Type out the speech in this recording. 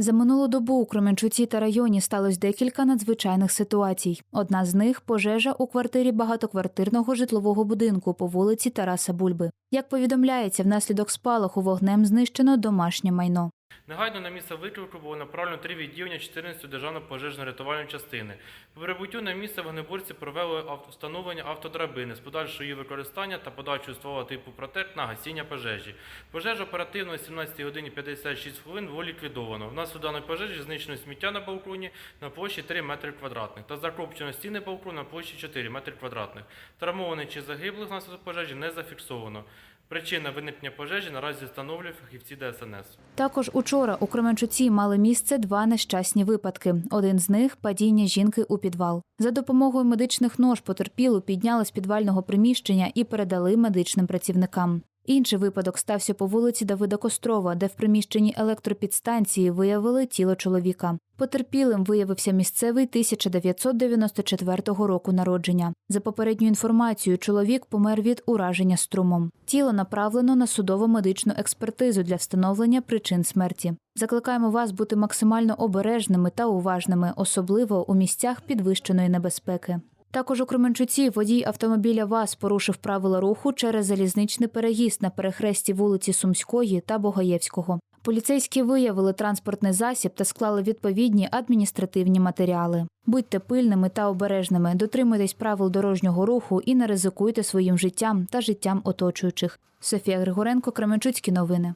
За минулу добу у Кременчуці та районі сталося декілька надзвичайних ситуацій. Одна з них пожежа у квартирі багатоквартирного житлового будинку по вулиці Тараса Бульби. Як повідомляється, внаслідок спалаху вогнем знищено домашнє майно. Негайно на місце виклику було направлено три відділення 14 державної пожежно-рятувальної частини. По прибуттю на місце вогнеборці провели встановлення автодрабини з подальшою її використання та подачою ствола типу протек на гасіння пожежі. Пожежа оперативно о 17 годині 56 хвилин було ліквідовано. Внаслідок даної пожежі знищено сміття на балконі на площі 3 метри квадратних та закопчено стіни балкону на площі 4 метри квадратних. Травмованих чи загиблих внаслідок пожежі не зафіксовано. Причина виникнення пожежі наразі встановлюють фахівці ДСНС. Також учора у Кременчуці мали місце два нещасні випадки. Один з них падіння жінки у підвал. За допомогою медичних нож потерпілу підняли з підвального приміщення і передали медичним працівникам. Інший випадок стався по вулиці Давида Кострова, де в приміщенні електропідстанції виявили тіло чоловіка. Потерпілим виявився місцевий 1994 року народження. За попередньою інформацією, чоловік помер від ураження струмом. Тіло направлено на судово-медичну експертизу для встановлення причин смерті. Закликаємо вас бути максимально обережними та уважними, особливо у місцях підвищеної небезпеки. Також у Кременчуці водій автомобіля ВАЗ порушив правила руху через залізничний переїзд на перехресті вулиці Сумської та Богаєвського. Поліцейські виявили транспортний засіб та склали відповідні адміністративні матеріали. Будьте пильними та обережними, дотримуйтесь правил дорожнього руху і не ризикуйте своїм життям та життям оточуючих. Софія Григоренко, Кременчуцькі новини.